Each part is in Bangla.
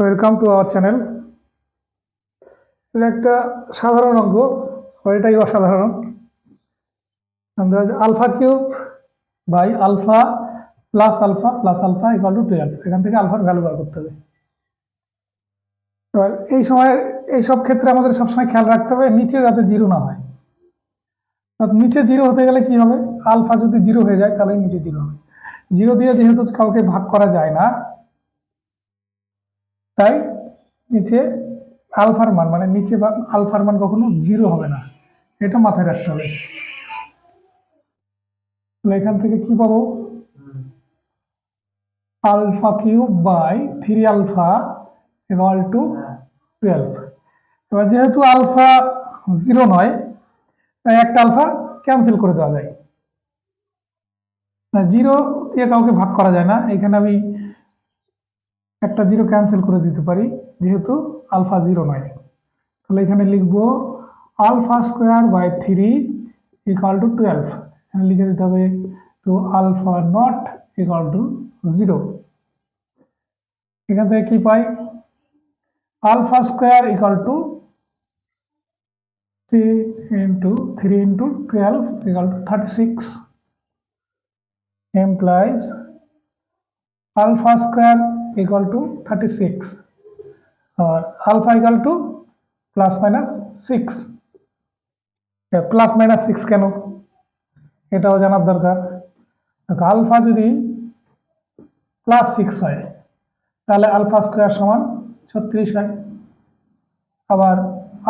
ওয়েলকাম টু আওয়ার চ্যানেল এটা একটা সাধারণ অঙ্ক এটাই অসাধারণ। Alpha cube by alpha plus alpha plus alpha equal to twelve এখান থেকে আলফার ভ্যালু বার করতে হবে। এবার এই সময় এই সব ক্ষেত্রে আমাদের সবসময় খেয়াল রাখতে হবে, নিচে যাতে জিরো না হয়। নিচে জিরো হতে গেলে কি হবে? আলফা যদি জিরো হয়ে যায় তাহলে নিচে জিরো হবে। জিরো দিয়ে যেহেতু কাউকে ভাগ করা যায় না তাই নিচে আলফার মান মানে নিচে আলফার মান কখনো জিরো হবে না। এটা মাথায় রাখতে হবে। এখান থেকে কি পাবো? Alpha cube by three alpha equal to twelve. এবার যেহেতু আলফা জিরো নয়, তাই একটা আলফা ক্যান্সেল করে দেওয়া যায়। জিরো দিয়ে কাউকে ভাগ করা যায় না। এখানে আমি একটা জিরো ক্যান্সেল করে দিতে পারি, যেহেতু আলফা জিরো নয়। তাহলে এখানে লিখব alpha square by three equal to twelve এখানে লিখে দিতে হবে two alpha not equal to zero এখান থেকে কি পাই? Alpha square equal to three into three into twelve equal to thirty six implies alpha square equal to 36 or alpha equal to plus minus 6 plus minus six কেন? এটাও জানার দরকার। দেখো আলফা যদি প্লাস সিক্স হয়, তাহলে আলফা স্কোয়ার সমান ছত্রিশ হয়। আবার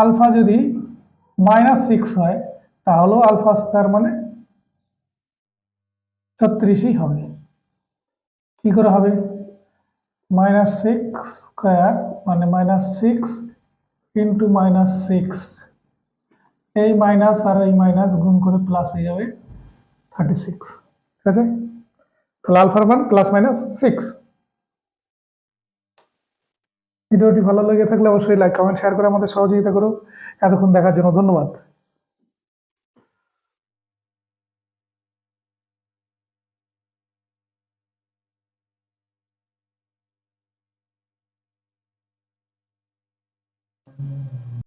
আলফা যদি মাইনাস সিক্স হয়, তাহলেও আলফা স্কোয়ার মানে ছত্রিশই হবে। কি করে হবে? মাইনাস সিক্স স্কোয়ার মানে minus six into minus six এই মাইনাস আর এই মাইনাস গুণ করে প্লাস হয়ে যাবে থার্টি সিক্স ঠিক আছে? তাহলে আলফার মান প্লাস মাইনাস সিক্স ভিডিওটি ভালো লেগে থাকলে অবশ্যই লাইক কমেন্ট শেয়ার করে আমাদের সহযোগিতা করো। এতক্ষণ দেখার জন্য ধন্যবাদ।